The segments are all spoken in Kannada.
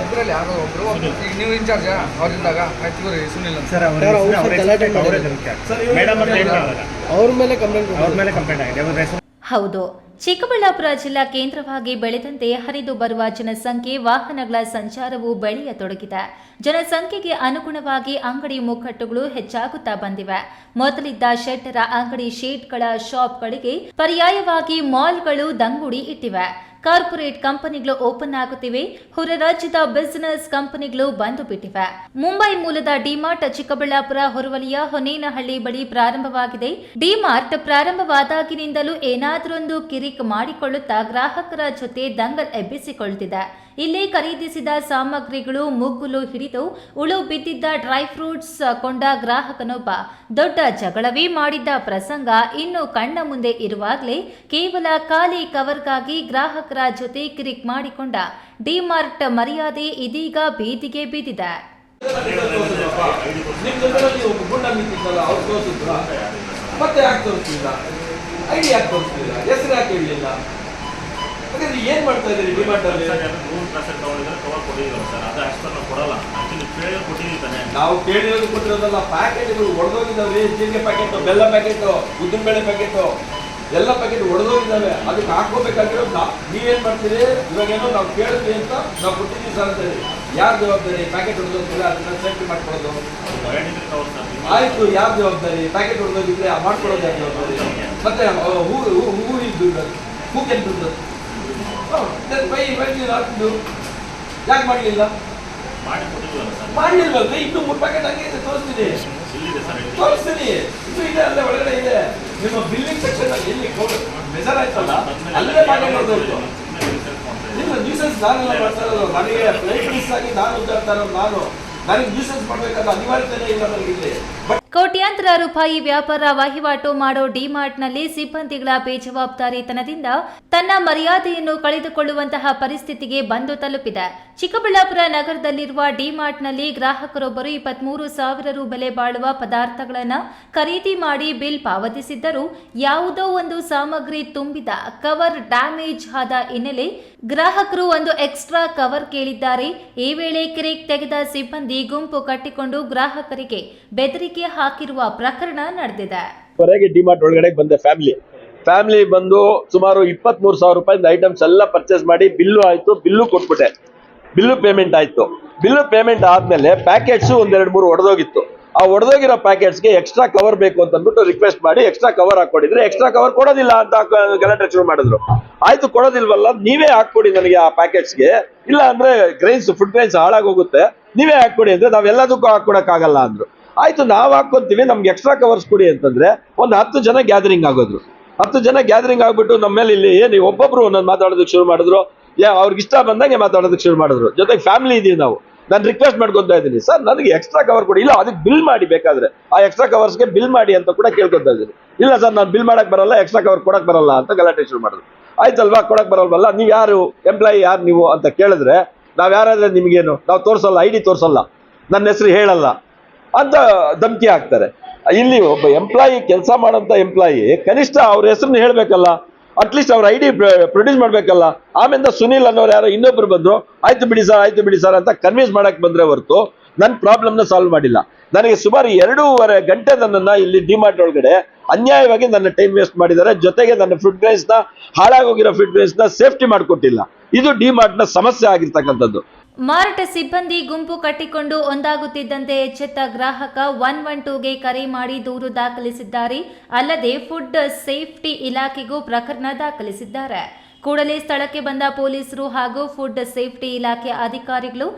ಇದ್ರಲ್ಲಿ ಯಾರೋ ಒಬ್ರು ಈಗ ನೀವು ಇನ್ಚಾರ್ಜ್ ಅವ್ರಿಂದಾಗ ಆಯ್ತು ಸುನಿಲ್ ಅಂತ ಅವರ ಮೇಲೆ ಕಂಪ್ಲೇಂಟ್ ಅವ್ರ ಮೇಲೆ ಕಂಪ್ಲೇಂಟ್ ಆಗಿದೆ. ಅವ್ರ ಹೆಸರು ಹೌದು. ಚಿಕ್ಕಬಳ್ಳಾಪುರ ಜಿಲ್ಲಾ ಕೇಂದ್ರವಾಗಿ ಬೆಳೆದಂತೆ ಹರಿದು ಬರುವ ಜನಸಂಖ್ಯೆ, ವಾಹನಗಳ ಸಂಚಾರವು ಬೆಳೆಯತೊಡಗಿದೆ. ಜನಸಂಖ್ಯೆಗೆ ಅನುಗುಣವಾಗಿ ಅಂಗಡಿ ಮುಕ್ಕಟ್ಟುಗಳು ಹೆಚ್ಚಾಗುತ್ತಾ ಬಂದಿವೆ. ಮೊದಲಿದ್ದ ಶೆಟ್ಟರ ಅಂಗಡಿ ಶೇಟ್ಗಳ ಶಾಪ್ಗಳಿಗೆ ಪರ್ಯಾಯವಾಗಿ ಮಾಲ್ಗಳು ದಂಗುಡಿ ಇಟ್ಟಿವೆ. ಕಾರ್ಪೊರೇಟ್ ಕಂಪನಿಗಳು ಓಪನ್ ಆಗುತ್ತಿವೆ. ಹೊರ ರಾಜ್ಯದ ಬಿಸಿನೆಸ್ ಕಂಪನಿಗಳು ಬಂದು ಬಿಟ್ಟಿವೆ. ಮುಂಬೈ ಮೂಲದ ಡಿಮಾರ್ಟ್ ಚಿಕ್ಕಬಳ್ಳಾಪುರ ಹೊರವಲಿಯ ಹೊನೇನಹಳ್ಳಿ ಬಳಿ ಪ್ರಾರಂಭವಾಗಿದೆ. ಡಿಮಾರ್ಟ್ ಪ್ರಾರಂಭವಾದಾಗಿನಿಂದಲೂ ಏನಾದರೊಂದು ಕಿರಿಕ್ ಮಾಡಿಕೊಳ್ಳುತ್ತಾ ಗ್ರಾಹಕರ ಜೊತೆ ದಂಗಲ್ ಎಬ್ಬಿಸಿಕೊಳ್ಳುತ್ತಿದೆ ಇಲ್ಲಿ ಖರೀದಿಸಿದ ಸಾಮಗ್ರಿಗಳು ಮುಗ್ಗುಲು ಹಿಡಿದು ಉಳು ಬಿದ್ದಿದ್ದ ಡ್ರೈ ಫ್ರೂಟ್ಸ್ ಕೊಂಡ ಗ್ರಾಹಕನೊಬ್ಬ. ದೊಡ್ಡ ಜಗಳವೇ ಮಾಡಿದ್ದ ಪ್ರಸಂಗ ಇನ್ನು ಕಣ್ಣ ಮುಂದೆ ಇರುವಾಗಲೇ ಕೇವಲ ಖಾಲಿ ಕವರ್ಗಾಗಿ ಗ್ರಾಹಕರ ಜೊತೆ ಕಿರಿಕ್ ಮಾಡಿಕೊಂಡ ಡಿಮಾರ್ಟ್ ಮರ್ಯಾದೆ ಇದೀಗ ಬೀದಿಗೆ ಬೀದಿದೆ. ನಾವು ಕೇಳಿರೋದು ಕೊಟ್ಟಿರೋದಲ್ಲ ಪ್ಯಾಕೆಟ್ಗಳು ಒಡೆದೋಗಿದ್ದಾವೆ. ಜೀರಿಗೆ ಪ್ಯಾಕೆಟ್ ಬೆಲ್ಲ ಪ್ಯಾಕೆಟ್ ಉದ್ದಿನ ಬೇಳೆ ಪ್ಯಾಕೆಟ್ ಎಲ್ಲ ಪ್ಯಾಕೆಟ್ ಒಡೆದೋಗಿದ್ದಾವೆ. ಅದಕ್ಕೆ ಹಾಕೋಬೇಕಾಗಿರೋ ನೀವೇನ್ ಮಾಡ್ತೀರಿ? ಇವಾಗೇನೋ ನಾವು ಕೇಳಿದ್ವಿ ಅಂತ ನಾವು ಕೊಟ್ಟಿದ್ದೀವಿ ಸರ್ ಅಂತ ಹೇಳಿ. ಯಾರು ಜವಾಬ್ದಾರಿ? ಪ್ಯಾಕೆಟ್ ಹೊಡೆದೋಗಿಲ್ಲ ಅದನ್ನ ಸೇಫ್ಟಿ ಮಾಡ್ಕೊಳ್ಳೋದು. ಆಯ್ತು, ಯಾರು ಜವಾಬ್ದಾರಿ? ಪ್ಯಾಕೆಟ್ ಹೊಡೆದೋಗಿದ್ರೆ ಮಾಡ್ಕೊಳ್ಳೋದು ಯಾರು ಜವಾಬ್ದಾರಿ? ಮತ್ತೆ ಹೂ, ಹೂ- ಇದ್ದು ಹೂ ಕೆಂಪದ್ದು ಬೈ ಹಾಕಿದ್ದು ಯಾಕೆ ಮಾಡಲಿಲ್ಲ? ಮಾಡಿಲ್ವಲ್ಲ ಇನ್ನು ಮೂರು ಪ್ಯಾಕೆಟ್ ಹಂಗೆ ಇದೆ, ತೋರಿಸ್ತೀನಿ. ತೋರಿಸ್ತೀನಿ. ಇದು ಇದೆ ಅಲ್ಲೇ, ಒಳಗಡೆ ಇದೆ. ನಿಮ್ಮ ಬಿಲ್ಲಿಂಗ್ ಸೆಕ್ಷನ್ ಅಲ್ಲಿ ಎಲ್ಲಿ ಮೆಜರ್ ಆಯ್ತಲ್ಲ ಅಲ್ಲೇ ಪಾಠ ಮಾಡಬೇಕು ಇಲ್ಲ ನ್ಯೂಸೆನ್ಸ್ ನಾನೆಲ್ಲ ಮಾಡ್ತಾ ಇರೋದು. ನನಗೆ ಫ್ಲೈಟ್ ಮಿಸ್ ಆಗಿ ನಾನು ಇರೋದು ನಾನು. ನನಗೆ ನ್ಯೂಸೆನ್ಸ್ ಮಾಡಬೇಕಾದ ಅನಿವಾರ್ಯತೆ ಇಲ್ಲ ನನಗೆ ಇಲ್ಲಿ. ಬಟ್ ಕೋಟ್ಯಾಂತರ ರೂಪಾಯಿ ವ್ಯಾಪಾರ ವಹಿವಾಟು ಮಾಡೋ ಡಿಮಾರ್ಟ್ನಲ್ಲಿ ಸಿಬ್ಬಂದಿಗಳ ಬೇಜವಾಬ್ದಾರಿತನದಿಂದ ತನ್ನ ಮರ್ಯಾದೆಯನ್ನು ಕಳೆದುಕೊಳ್ಳುವಂತಹ ಪರಿಸ್ಥಿತಿಗೆ ಬಂದು ತಲುಪಿದೆ. ಚಿಕ್ಕಬಳ್ಳಾಪುರ ನಗರದಲ್ಲಿರುವ ಡಿಮಾರ್ಟ್ನಲ್ಲಿ ಗ್ರಾಹಕರೊಬ್ಬರು ಇಪ್ಪತ್ಮೂರು ಸಾವಿರ ರು ಬೆಲೆ ಬಾಳುವ ಪದಾರ್ಥಗಳನ್ನು ಖರೀದಿ ಮಾಡಿ ಬಿಲ್ ಪಾವತಿಸಿದ್ದರೂ ಯಾವುದೋ ಒಂದು ಸಾಮಗ್ರಿ ತುಂಬಿದ ಕವರ್ ಡ್ಯಾಮೇಜ್ ಆದ ಹಿನ್ನೆಲೆ ಗ್ರಾಹಕರು ಒಂದು ಎಕ್ಸ್ಟ್ರಾ ಕವರ್ ಕೇಳಿದ್ದಾರೆ. ಈ ವೇಳೆ ಕ್ರೇಕ್ ತೆಗೆದ ಸಿಬ್ಬಂದಿ ಗುಂಪು ಕಟ್ಟಿಕೊಂಡು ಗ್ರಾಹಕರಿಗೆ ಬೆದರಿಕೆ ಹಾಕಿರುವ ಪ್ರಕರಣ ನಡೆದಿದೆ. ವರೆಗೆ ಡಿಮಾರ್ಟ್ ಒಳಗಡೆ ಬಂದೆ ಫ್ಯಾಮಿಲಿ. ಫ್ಯಾಮಿಲಿ ಬಂದು ಸುಮಾರು ಇಪ್ಪತ್ತ್ ಮೂರು ಸಾವಿರ ರೂಪಾಯಿಂದ ಐಟಮ್ಸ್ ಎಲ್ಲ ಪರ್ಚೇಸ್ ಮಾಡಿ ಬಿಲ್ಲು ಆಯ್ತು, ಬಿಲ್ಲು ಕೊಟ್ಬಿಟ್ಟೆ. ಬಿಲ್ಲು ಪೇಮೆಂಟ್ ಆಯ್ತು. ಬಿಲ್ಲು ಪೇಮೆಂಟ್ ಆದ್ಮೇಲೆ ಪ್ಯಾಕೆಟ್ಸ್ ಒಂದೆರಡು ಮೂರು ಒಡೆದೋಗಿತ್ತು. ಆ ಒಡೆದೋಗಿರೋ ಪ್ಯಾಕೆಟ್ಸ್ಗೆ ಎಕ್ಸ್ಟ್ರಾ ಕವರ್ ಬೇಕು ಅಂತ ಅಂದ್ಬಿಟ್ಟು ರಿಕ್ವೆಸ್ಟ್ ಮಾಡಿ ಎಕ್ಸ್ಟ್ರಾ ಕವರ್ ಹಾಕೊಂಡಿದ್ರೆ ಎಕ್ಸ್ಟ್ರಾ ಕವರ್ ಕೊಡೋದಿಲ್ಲ ಅಂತ ಗಲಾಟೆ ಶುರು ಮಾಡಿದ್ರು. ಆಯ್ತು, ಕೊಡೋದಿಲ್ವಲ್ಲ, ನೀವೇ ಹಾಕೊಡಿ ನನಗೆ ಆ ಪ್ಯಾಕೆಟ್ಸ್ಗೆ. ಇಲ್ಲ ಅಂದ್ರೆ ಗ್ರೈನ್ಸ್ ಫುಡ್ ಗ್ರೈನ್ಸ್ ಹಾಳಾಗೋಗುತ್ತೆ. ನೀವೇ ಹಾಕೊಡಿ ಅಂದ್ರೆ ನಾವೆಲ್ಲದಕ್ಕೂ ಹಾಕೊಡಕ್ಕಾಗಲ್ಲ ಅಂದ್ರು. ಆಯ್ತು, ನಾವು ಹಾಕೊಂತೀವಿ, ನಮ್ಗೆ ಎಕ್ಸ್ಟ್ರಾ ಕವರ್ಸ್ ಕೊಡಿ ಅಂತಂದ್ರೆ ಒಂದು ಹತ್ತು ಜನ ಗ್ಯಾದರಿಂಗ್ ಆಗೋದ್ರು. ಹತ್ತು ಜನ ಗ್ಯಾದರಿಂಗ್ ಆಗ್ಬಿಟ್ಟು ನಮ್ಮ ಮೇಲೆ ಇಲ್ಲಿ ಏನು ಒಬ್ಬೊಬ್ರು ಒಂದೊಂದು ಮಾತಾಡೋದಕ್ಕೆ ಶುರು ಮಾಡಿದ್ರು. ಯಾ, ಅವ್ರಿಗೆ ಇಷ್ಟ ಬಂದಂಗೆ ಮಾತಾಡೋದಕ್ಕೆ ಶುರು ಮಾಡಿದ್ರು. ಜೊತೆಗೆ ಫ್ಯಾಮಿಲಿ ಇದೀವಿ ನಾವು. ನಾನು ರಿಕ್ವೆಸ್ಟ್ ಮಾಡ್ಕೊತಾ ಇದ್ದೀನಿ. ಸರ್, ನನಗೆ ಎಕ್ಸ್ಟ್ರಾ ಕವರ್ ಕೊಡಿ. ಇಲ್ಲ, ಅದಕ್ಕೆ ಬಿಲ್ ಮಾಡಿ ಬೇಕಾದ್ರೆ. ಆ ಎಕ್ಸ್ಟ್ರಾ ಕವರ್ಸ್ಗೆ ಬಿಲ್ ಮಾಡಿ ಅಂತ ಕೂಡ ಕೇಳ್ಕೊತಾ ಇದ್ದೀನಿ. ಇಲ್ಲ, ಸರ್, ನಾನು ಬಿಲ್ ಮಾಡಕ್ ಬರಲ್ಲ ಎಕ್ಸ್ಟ್ರಾ ಕವರ್ ಕೊಡಕ್ ಬರಲ್ಲ ಅಂತ ಗಲಾಟೆ ಶುರು ಮಾಡಿದ್ರು. ಆಯ್ತಲ್ವಾ, ಕೊಡಕ್ ಬರಲ್ವಲ್ಲ? ನೀವು ಯಾರು? ಎಂಪ್ಲಾಯಿ ಯಾರು ನೀವು ಅಂತ ಕೇಳಿದ್ರೆ, ನಾವು ಯಾರಾದ್ರೆ ನಿಮಗೇನು? ನಾವು ತೋರಿಸಲ್ಲ ಐ ಡಿ ತೋರ್ಸಲ್ಲ. ನನ್ನ ಹೆಸರು ಹೇಳಲ್ಲ. ಅಂತ ಧಮಕಿ ಹಾಕ್ತಾರೆ. ಇಲ್ಲಿ ಒಬ್ಬ ಎಂಪ್ಲಾಯಿ ಕೆಲಸ ಮಾಡೋಂಥ ಎಂಪ್ಲಾಯಿ ಕನಿಷ್ಠ ಅವ್ರ ಹೆಸರನ್ನ ಹೇಳಬೇಕಲ್ಲ ಅಟ್ಲೀಸ್ಟ್ ಅವ್ರ ಐ ಡಿ ಪ್ರೊಡ್ಯೂಸ್ ಮಾಡಬೇಕಲ್ಲ. ಆಮೇಲೆ ಸುನೀಲ್ ಅನ್ನೋರು ಯಾರೋ ಇನ್ನೊಬ್ರು ಬಂದ್ರು, ಆಯ್ತು ಬಿಡಿ ಸರ್ ಆಯ್ತು ಬಿಡಿ ಸರ್ ಅಂತ ಕನ್ವಿನ್ಸ್ ಮಾಡಕ್ಕೆ ಬಂದ್ರೆ ಹೊರತು ನನ್ನ ಪ್ರಾಬ್ಲಮ್ನ ಸಾಲ್ವ್ ಮಾಡಿಲ್ಲ. ನನಗೆ ಸುಮಾರು ಎರಡೂವರೆ ಗಂಟೆ ನನ್ನನ್ನು ಇಲ್ಲಿ ಡಿಮಾರ್ಟ್ ಒಳಗಡೆ ಅನ್ಯಾಯವಾಗಿ ನನ್ನ ಟೈಮ್ ವೇಸ್ಟ್ ಮಾಡಿದ್ದಾರೆ. ಜೊತೆಗೆ ನನ್ನ ಫುಡ್ ಗ್ರೈನ್ಸ್ನ, ಹಾಳಾಗೋಗಿರೋ ಫುಡ್ ಗ್ರೈನ್ಸ್ನ ಸೇಫ್ಟಿ ಮಾಡಿಕೊಟ್ಟಿಲ್ಲ. ಇದು ಡಿಮಾರ್ಟ್ನ ಸಮಸ್ಯೆ ಆಗಿರ್ತಕ್ಕಂಥದ್ದು. ಮಾರಾಟ ಸಿಬ್ಬಂದಿ ಗುಂಪು ಕಟ್ಟಿಕೊಂಡು ಒಂದಾಗುತ್ತಿದ್ದಂತೆ ಎಚ್ಚೆತ್ತ ಗ್ರಾಹಕ ಒನ್ ಒನ್ ಟೂಗೆ ಕರೆ ಮಾಡಿ ದೂರು ದಾಖಲಿಸಿದ್ದಾರೆ. ಅಲ್ಲದೆ ಫುಡ್ ಸೇಫ್ಟಿ ಇಲಾಖೆಗೂ ಪ್ರಕರಣ ದಾಖಲಿಸಿದ್ದಾರೆ. ಕೂಡಲೇ ಸ್ಥಳಕ್ಕೆ ಬಂದ ಪೊಲೀಸರು ಹಾಗೂ ಫುಡ್ ಸೇಫ್ಟಿ ಇಲಾಖೆ ಅಧಿಕಾರಿಗಳು,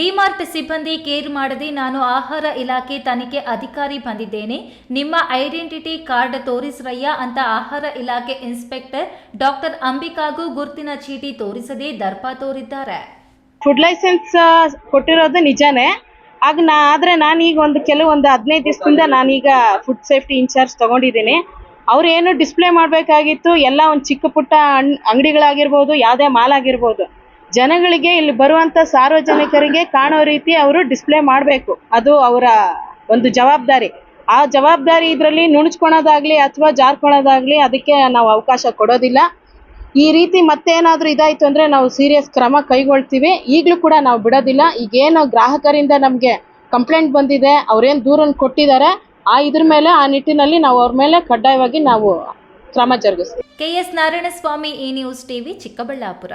ಡಿಮಾರ್ಟ್ ಸಿಬ್ಬಂದಿ ಕೇರ್ ಮಾಡದೆ ನಾನು ಆಹಾರ ಇಲಾಖೆ ತನಿಖೆ ಅಧಿಕಾರಿ ಬಂದಿದ್ದೇನೆ. ನಿಮ್ಮ ಐಡೆಂಟಿಟಿ ಕಾರ್ಡ್ ತೋರಿಸ್ರಯ್ಯ ಅಂತ ಆಹಾರ ಇಲಾಖೆ ಇನ್ಸ್ಪೆಕ್ಟರ್ ಡಾಕ್ಟರ್ ಅಂಬಿಕಾಗೂ ಗುರ್ತಿನ ಚೀಟಿ ತೋರಿಸದೆ ದರ್ಪ ತೋರಿದ್ದಾರೆ. ಫುಡ್ ಲೈಸೆನ್ಸ್ ಕೊಟ್ಟಿರೋದು ನಿಜನೇ. ಆಗ ನಾ, ಆದರೆ ನಾನೀಗ ಒಂದು ಕೆಲವೊಂದು ಹದಿನೈದು ದಿವಸದಿಂದ ನಾನೀಗ ಫುಡ್ ಸೇಫ್ಟಿ ಇನ್ಚಾರ್ಜ್ ತೊಗೊಂಡಿದ್ದೀನಿ. ಅವ್ರು ಏನು ಡಿಸ್ಪ್ಲೇ ಮಾಡಬೇಕಾಗಿತ್ತು, ಎಲ್ಲ ಒಂದು ಚಿಕ್ಕ ಪುಟ್ಟ ಹಣ್, ಅಂಗಡಿಗಳಾಗಿರ್ಬೋದು, ಯಾವುದೇ ಮಾಲ್ ಆಗಿರ್ಬೋದು ಜನಗಳಿಗೆ ಇಲ್ಲಿ ಬರುವಂಥ ಸಾರ್ವಜನಿಕರಿಗೆ ಕಾಣೋ ರೀತಿ ಅವರು ಡಿಸ್ಪ್ಲೇ ಮಾಡಬೇಕು. ಅದು ಅವರ ಒಂದು ಜವಾಬ್ದಾರಿ. ಆ ಜವಾಬ್ದಾರಿ ಇದರಲ್ಲಿ ನುಣುಚ್ಕೊಳೋದಾಗ್ಲಿ ಅಥವಾ ಜಾರ್ಕೊಳ್ಳೋದಾಗ್ಲಿ ಅದಕ್ಕೆ ನಾವು ಅವಕಾಶ ಕೊಡೋದಿಲ್ಲ. ಈ ರೀತಿ ಮತ್ತೇನಾದರೂ ಇದಾಯಿತು ಅಂದರೆ ನಾವು ಸೀರಿಯಸ್ ಕ್ರಮ ಕೈಗೊಳ್ತೀವಿ. ಈಗಲೂ ಕೂಡ ನಾವು ಬಿಡೋದಿಲ್ಲ. ಈಗೇನು ಗ್ರಾಹಕರಿಂದ ನಮಗೆ ಕಂಪ್ಲೇಂಟ್ ಬಂದಿದೆ, ಅವ್ರೇನು ದೂರನ್ನು ಕೊಟ್ಟಿದ್ದಾರೆ ಆ ಇದ್ರ ಮೇಲೆ, ಆ ನಿಟ್ಟಿನಲ್ಲಿ ನಾವು ಅವ್ರ ಮೇಲೆ ಕಡ್ಡಾಯವಾಗಿ ನಾವು ಕ್ರಮ ಜರುಗಿಸ್ತೀವಿ. ಕೆ ಕೆಎಸ್ ನಾರಾಯಣಸ್ವಾಮಿ ಈ ನ್ಯೂಸ್ ಟಿವಿ ಚಿಕ್ಕಬಳ್ಳಾಪುರ.